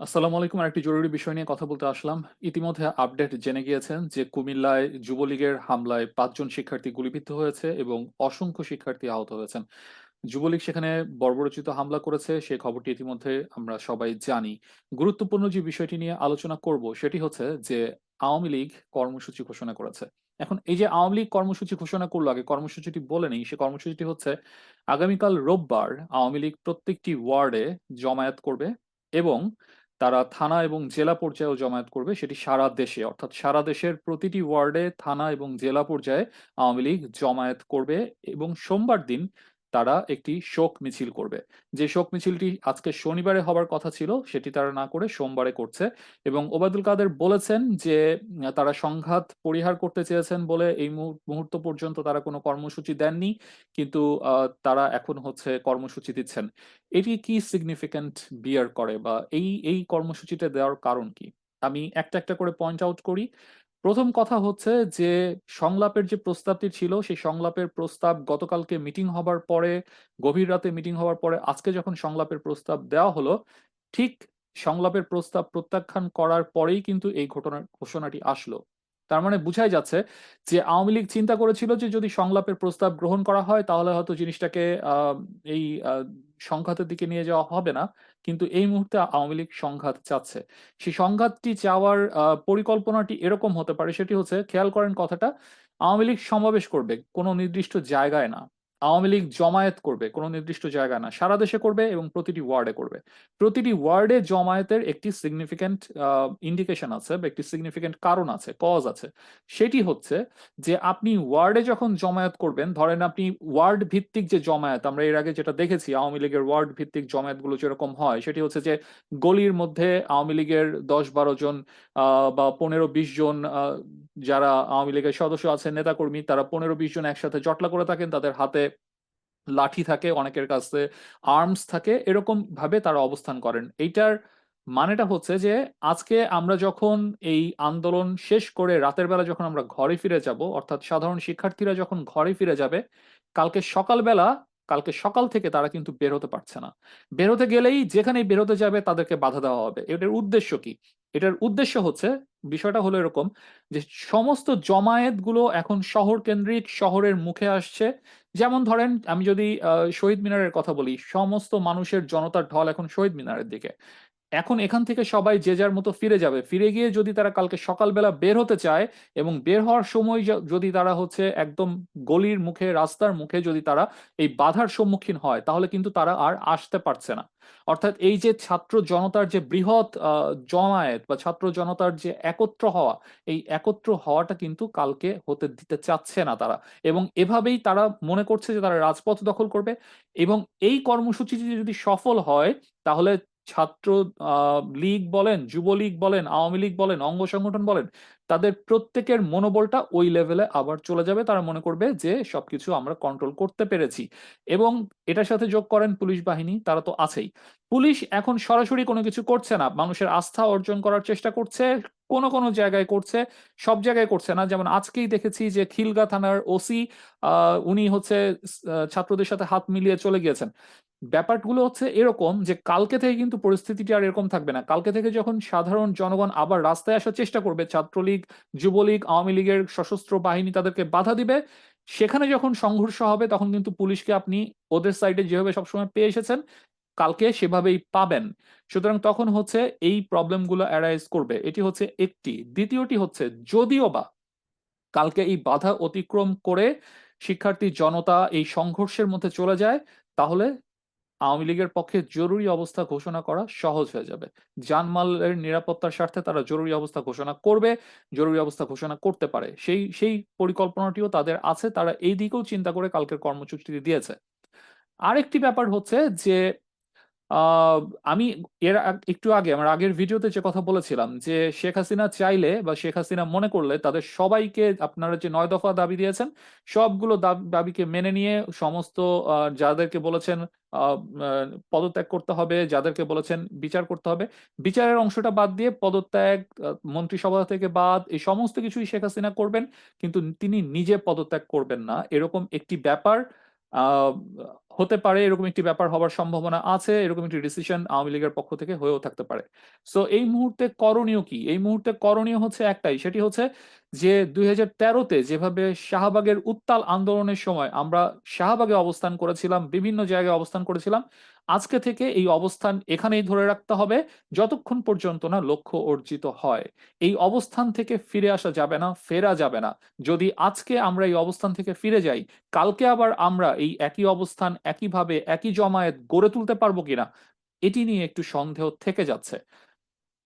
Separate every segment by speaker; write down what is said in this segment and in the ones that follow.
Speaker 1: আসসালামু আলাইকুম, আরেকটি জরুরি বিষয় নিয়ে কথা বলতে আসলাম। ইতিমধ্যে আপডেট জেনে গিয়েছেন যে কুমিল্লায় যুবলীগের হামলায় পাঁচজন শিক্ষার্থী গুলিবিদ্ধ হয়েছে এবং অসংখ্য শিক্ষার্থী আহত হয়েছেন। যুবলীগ সেখানে বর্বরচিত হামলা করেছে সেই খবরটি ইতিমধ্যে আমরা সবাই জানি। গুরুত্বপূর্ণ যে বিষয়টি নিয়ে আলোচনা করব সেটি হচ্ছে যে আওয়ামী লীগ কর্মসূচি ঘোষণা করেছে। এখন এই যে আওয়ামী লীগ কর্মসূচি ঘোষণা করল, আগে কর্মসূচিটি বলে নেই, সে কর্মসূচিটি হচ্ছে আগামীকাল রোববার আওয়ামী লীগ প্রত্যেকটি ওয়ার্ডে জমায়েত করবে এবং তারা থানা এবং জেলা পর্যায়েও জমায়েত করবে, সেটি সারা দেশে। অর্থাৎ সারা দেশের প্রতিটি ওয়ার্ডে থানা এবং জেলা পর্যায়ে আওয়ামী লীগ জমায়েত করবে এবং সোমবার দিন তারা একটি শোক মিছিল করবে। যে শোক মিছিলটি আজকে শনিবারে হবার কথা ছিল, সেটি তারা না করে সোমবারে করছে এবং ওবায়দুল কাদের বলেছেন যে, তারা সংঘাত পরিহার করতে চেয়েছেন বলে এই মুহূর- মুহূর্ত পর্যন্ত তারা কোনো কর্মসূচি দেননি, কিন্তু তারা এখন হচ্ছে কর্মসূচি দিচ্ছেন। এটি কি সিগনিফিক্যান্ট বিয়ার করে বা এই এই কর্মসূচিটা দেওয়ার কারণ কি? আমি একটা একটা করে পয়েন্ট আউট করি। প্রথম কথা হচ্ছে যে, সংলাপের যে প্রস্তাবটি ছিল, সেই সংলাপের প্রস্তাব গতকালকে মিটিং হবার পরে, গভীর রাতে মিটিং হওয়ার পরে আজকে যখন সংলাপের প্রস্তাব দেওয়া হলো, ঠিক সংলাপের প্রস্তাব প্রত্যাখ্যান করার পরেই কিন্তু এই ঘটনার ঘোষণাটি আসলো। তার মানে বুঝাই যাচ্ছে যে আওয়ামী লীগ চিন্তা করেছিল যে যদি সংলাপের প্রস্তাব গ্রহণ করা হয়, তাহলে হয়তো জিনিসটাকে এই সংঘাতের দিকে নিয়ে যাওয়া হবে না। কিন্তু এই মুহূর্তে আওয়ামী লীগ সংঘাত চাচ্ছে। সেই সংঘাতটি চাওয়ার পরিকল্পনাটি এরকম হতে পারে, সেটি হচ্ছে, খেয়াল করেন কথাটা, আওয়ামী লীগ সমাবেশ করবে কোনো নির্দিষ্ট জায়গায় না। আওয়ামী লীগ জমায়েত করবে কোনো নির্দিষ্ট জায়গায় না, সারা দেশে করবে এবং প্রতিটি ওয়ার্ডে করবে। প্রতিটি ওয়ার্ডে জমায়েতের একটি সিগনিফিক্যান্ট ইন্ডিকেশন আছে বা একটি সিগনিফিক্যান্ট কারণ আছে কজ আছে। সেটি হচ্ছে যে আপনি ওয়ার্ডে যখন জমায়েত করবেন, ধরেন আপনি ওয়ার্ড ভিত্তিক যে জমায়েত, আমরা এর আগে যেটা দেখেছি, আওয়ামী লীগের ওয়ার্ড ভিত্তিক জমায়েতগুলো যেরকম হয়, সেটি হচ্ছে যে গলির মধ্যে আওয়ামী লীগের দশ বারো জন বা পনেরো বিশ জন যারা আওয়ামী লীগের সদস্য আছেন, নেতাকর্মী, তারা পনেরো বিশ জন একসাথে জটলা করে থাকেন, তাদের হাতে লাঠি থাকে, অনেকের কাছে আর্মস থাকে, এরকম ভাবে তারা অবস্থান করেন। এইটার মানেটা হচ্ছে যে, আজকে আমরা যখন এই আন্দোলন শেষ করে রাতের বেলা যখন আমরা ঘরে ফিরে যাব, অর্থাৎ সাধারণ শিক্ষার্থীরা যখন ঘরে ফিরে যাবে, কালকে সকালবেলা, কালকে সকাল থেকে তারা কিন্তু বের হতে পারছে না। বেরোতে গেলেই যেখানেই বেরোতে যাবে তাদেরকে বাধা দেওয়া হবে। এটার উদ্দেশ্য কি? এটার উদ্দেশ্য হচ্ছে, বিষয়টা হলো এরকম যে সমস্ত জমায়েতগুলো এখন শহর কেন্দ্রিক শহরের মুখে আসছে। যেমন ধরেন, আমি যদি শহীদ মিনারের কথা বলি, সমস্ত মানুষের জনতার ঢল এখন শহীদ মিনারের দিকে। এখন এখান থেকে সবাই যে যার মতো ফিরে যাবে। ফিরে গিয়ে যদি তারা কালকে সকালবেলা বের হতে চায় এবং বের হওয়ার সময় যদি তারা হচ্ছে একদম গলির মুখে, রাস্তার মুখে যদি তারা এই বাধার সম্মুখীন হয়, তাহলে কিন্তু তারা আর আসতে পারছে না। অর্থাৎ এই যে ছাত্র জনতার যে বৃহৎ জমায়েত বা ছাত্র জনতার যে একত্র হওয়া, এই একত্র হওয়াটা কিন্তু কালকে হতে দিতে চাচ্ছে না তারা। এবং এভাবেই তারা মনে করছে যে তারা রাজপথ দখল করবে এবং এই কর্মসূচিটি যদি সফল হয়, তাহলে ছাত্র লীগ বলেন যুবলীগ বলেন, আওয়ামী লীগ বলেন, অঙ্গ সংগঠন বলেন, তাদের প্রত্যেকের মনোবলটা ওই লেভেলে আবার চলে যাবে। তারা মনে করবে যে সবকিছু আমরা কন্ট্রোল করতে পেরেছি। এবং এটার সাথে যোগ করেন পুলিশ বাহিনী, তারা তো আছেই। পুলিশ এখন সরাসরি কোনো কিছু করছে না। মানুষের আস্থা অর্জন করার চেষ্টা করছে। কোনো কোনো জায়গায় করছে, সব জায়গায় করছে না। যেমন আজকেই দেখেছি যে খিলগা থানার ওসি উনি হচ্ছে ছাত্রদের সাথে হাত মিলিয়ে চলে গিয়েছেন। ব্যাপারগুলো হচ্ছে এরকম যে কালকে থেকে কিন্তু পরিস্থিতিটি আর এরকম থাকবে না। কালকে থেকে যখন সাধারণ জনগণ আবার রাস্তায় আসার চেষ্টা করবে, ছাত্রলীগ, যুবলীগ, আওয়ামী লীগের সশস্ত্র বাহিনী তাদেরকে বাধা দিবে, সেখানে যখন সংঘর্ষ হবে তখন কিন্তু পুলিশকে আপনি ওদের সাইডে যেভাবে সবসময় পেয়ে এসেছেন কালকে সেভাবেই পাবেন। সুতরাং তখন হচ্ছে এই প্রবলেমগুলো অ্যারাইজ করবে। এটি হচ্ছে একটি। দ্বিতীয়টি হচ্ছে যদিও বা কালকে এই বাধা অতিক্রম করে শিক্ষার্থী জনতা এই সংঘর্ষের মধ্যে চলে যায়, তাহলে আওয়ামী লীগের পক্ষে জরুরি অবস্থা ঘোষণা করা সহজ হয়ে যাবে। জানমালের নিরাপত্তার স্বার্থে তারা জরুরি অবস্থা ঘোষণা করবে, জরুরি অবস্থা ঘোষণা করতে পারে। সেই সেই পরিকল্পনাটিও তাদের আছে, তারা এই দিকেও চিন্তা করে কালকের কর্মসূচিটি দিয়েছে। আরেকটি ব্যাপার হচ্ছে যে আমি এর একটু আগে, আমার আগের ভিডিওতে যে কথা বলেছিলাম, যে শেখ হাসিনা চাইলে বা শেখ হাসিনা মনে করলে তাদের সবাইকে আপনারা যে নয় দফা দাবি দিয়েছেন, সবগুলো দাব- দাবিকে মেনে নিয়ে সমস্ত যাদেরকে বলেছেন পদত্যাগ করতে হবে, যাদেরকে বলেছেন বিচার করতে হবে, বিচারের অংশটা বাদ দিয়ে পদত্যাগ মন্ত্রিসভা থেকে বাদ, এই সমস্ত কিছুই শেখ হাসিনা করবেন, কিন্তু তিনি নিজে পদত্যাগ করবেন না। এরকম একটি ব্যাপার হতে পারে এরকম একটি ব্যাপার হবার সম্ভাবনা আছে। এরকম একটি ডিসিশন আওয়ামী লীগের পক্ষ থেকে হয়েও থাকতে পারে। সো এই মুহূর্তে করণীয় কি? এই মুহূর্তে করণীয় হচ্ছে একটাই। সেটি হচ্ছে যে ২০১৩ তে যেভাবে শাহবাগের উত্তাল আন্দোলনের সময় আমরা শাহবাগে অবস্থান করেছিলাম, বিভিন্ন জায়গায় অবস্থান করেছিলাম। আজকে থেকে এই অবস্থান এখানেই ধরে রাখতে হবে যতক্ষণ পর্যন্ত না লক্ষ্য অর্জিত হয়। এই অবস্থান থেকে ফিরে আসা যাবে না, ফেরা যাবে না। যদি আজকে আমরা এই অবস্থান থেকে ফিরে যাই, কালকে আবার আমরা এই একই অবস্থান একইভাবে একই জমায়েত গড়ে তুলতে পারব কিনা এটি নিয়ে একটু সন্দেহ থেকে যাচ্ছে।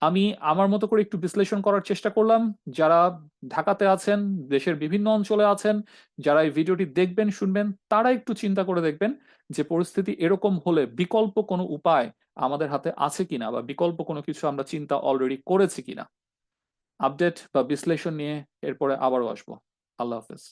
Speaker 1: আমি আমার মতো করে একটু বিশ্লেষণ করার চেষ্টা করলাম। যারা ঢাকাতে আছেন, দেশের বিভিন্ন অঞ্চলে আছেন, যারা এই ভিডিওটি দেখবেন, শুনবেন তারা একটু চিন্তা করে দেখবেন যে পরিস্থিতি এরকম হলে বিকল্প কোনো উপায় আমাদের হাতে আছে কিনা বা বিকল্প কোনো কিছু আমরা চিন্তা অলরেডি করেছি কিনা। আপডেট বা বিশ্লেষণ নিয়ে এরপরে আবারও আসব। আল্লাহ হাফেজ।